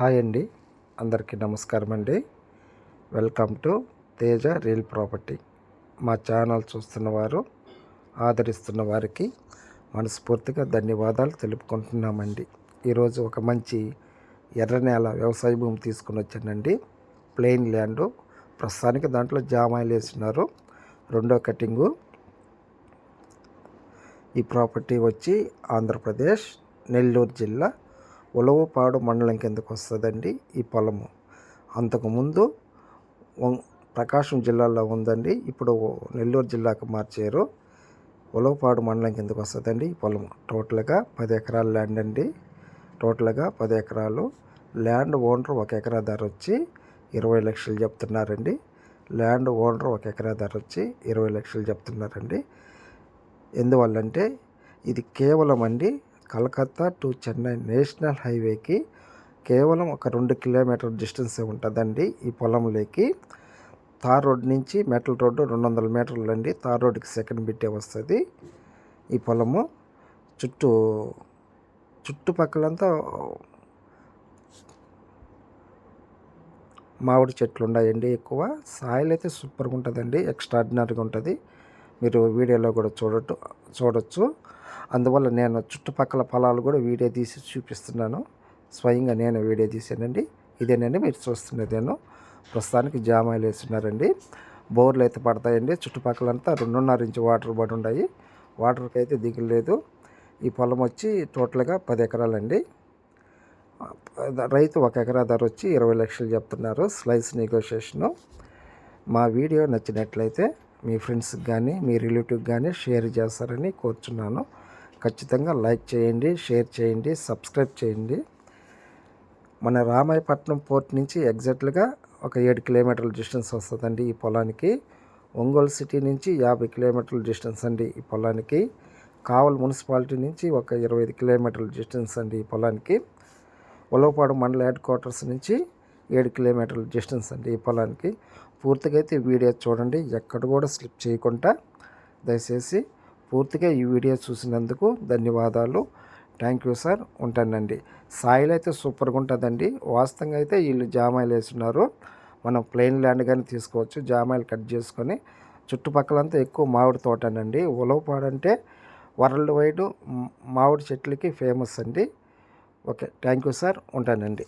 Hi అండి. అందరికీ నమస్కారం అండి. Welcome to Teja real property. మా ఛానల్ చూస్తున్న వారు ఆదరిస్తున్న వారికి మనస్ఫూర్తిగా ధన్యవాదాలు తెలుపుకుంటున్నామండి. ఈరోజు ఒక మంచి ఎర్ర నేల వ్యవసాయ భూమి తీసుకుని వచ్చానండి. Plain land. ప్రస్తుతానికి దాంట్లో జామాయిలు వేసినారు రెండో కటింగు. ఈ ప్రాపర్టీ వచ్చి ఆంధ్రప్రదేశ్ నెల్లూరు జిల్లా ఉలవపాడు మండలం కిందకు వస్తుందండి ఈ పొలము. అంతకుముందు ప్రకాశం జిల్లాలో ఉందండి. ఇప్పుడు నెల్లూరు జిల్లాకు మార్చారు. ఉలవపాడు మండలం కిందకు వస్తుందండి ఈ పొలం టోటల్గా పది ఎకరాల ల్యాండ్ అండి. టోటల్గా పది ఎకరాలు. ల్యాండ్ ఓనర్ ఒక ఎకరా ధర వచ్చి ఇరవై లక్షలు చెప్తున్నారండి. ల్యాండ్ ఓనర్ ఒక ఎకరా ధర వచ్చి ఇరవై లక్షలు చెప్తున్నారండి. ఎందువల్లంటే ఇది కేవలం అండి కలకత్తా టు చెన్నై నేషనల్ హైవేకి కేవలం ఒక రెండు కిలోమీటర్ డిస్టెన్స్ ఉంటుందండి ఈ పొలంలోకి. తార్ రోడ్ నుంచి మెటల్ రోడ్డు రెండు వందల మీటర్లు అండి తార్ రోడ్డుకి సెకండ్ బిట్టే వస్తుంది ఈ పొలము. చుట్టూ చుట్టుపక్కలంతా మామిడి చెట్లు ఉన్నాయండి ఎక్కువ. సాయిల్ అయితే సూపర్గా ఉంటుందండి ఎక్స్ట్రాడినరీగా ఉంటుంది మీరు వీడియోలో కూడా చూడటం చూడొచ్చు. అందువల్ల నేను చుట్టుపక్కల పొలాలు కూడా వీడియో తీసి చూపిస్తున్నాను. స్వయంగా నేను వీడియో తీసానండి ఇదేనండి మీరు చూస్తున్నది నేను. ప్రస్తుతానికి జామాయిలు వేస్తున్నారండి. బోర్లు అయితే పడతాయండి. చుట్టుపక్కలంతా రెండున్నర ఇంచు వాటర్ పడి ఉన్నాయి. వాటర్కి అయితే దిగులేదు. ఈ పొలం వచ్చి టోటల్గా పది ఎకరాలండి. రైతు ఒక ఎకరా ధర వచ్చి ఇరవై లక్షలు చెప్తున్నారు స్లైస్ నెగోషియేషను. మా వీడియో నచ్చినట్లయితే మీ ఫ్రెండ్స్కి కానీ మీ రిలేటివ్కి కానీ షేర్ చేస్తారని కోరుచున్నాను. ఖచ్చితంగా లైక్ చేయండి షేర్ చేయండి సబ్స్క్రైబ్ చేయండి. మన రామాయపట్నం పోర్ట్ నుంచి ఎగ్జాక్ట్గా ఒక ఏడు కిలోమీటర్ల డిస్టెన్స్ వస్తుందండి ఈ పొలానికి. ఒంగోలు సిటీ నుంచి యాభై కిలోమీటర్ల డిస్టెన్స్ అండి ఈ పొలానికి. కావల్ మున్సిపాలిటీ నుంచి ఒక ఇరవై ఐదు కిలోమీటర్ల డిస్టెన్స్ అండి ఈ పొలానికి. ఉలవపాడు మండల హెడ్ క్వార్టర్స్ నుంచి ఏడు కిలోమీటర్ల డిస్టెన్స్ అండి ఈ పొలానికి. పూర్తిగా అయితే వీడియో చూడండి ఎక్కడ కూడా స్లిప్ చేయకుండా. దయచేసి పూర్తిగా ఈ వీడియో చూసినందుకు ధన్యవాదాలు. Thank you sir. ఉంటానండి. సాయిల్ అయితే సూపర్గా ఉంటుందండి. వాస్తవంగా అయితే వీళ్ళు జామాయిలు వేస్తున్నారు. మనం ప్లెయిన్ ల్యాండ్ కానీ తీసుకోవచ్చు. జామాయిలు కట్ చేసుకొని చుట్టుపక్కలంతా ఎక్కువ మామిడి తోటనండి. ఉలవపాడంటే వరల్డ్ వైడ్ మామిడి చెట్లకి ఫేమస్ అండి. ఓకే. Thank you sir. ఉంటానండి.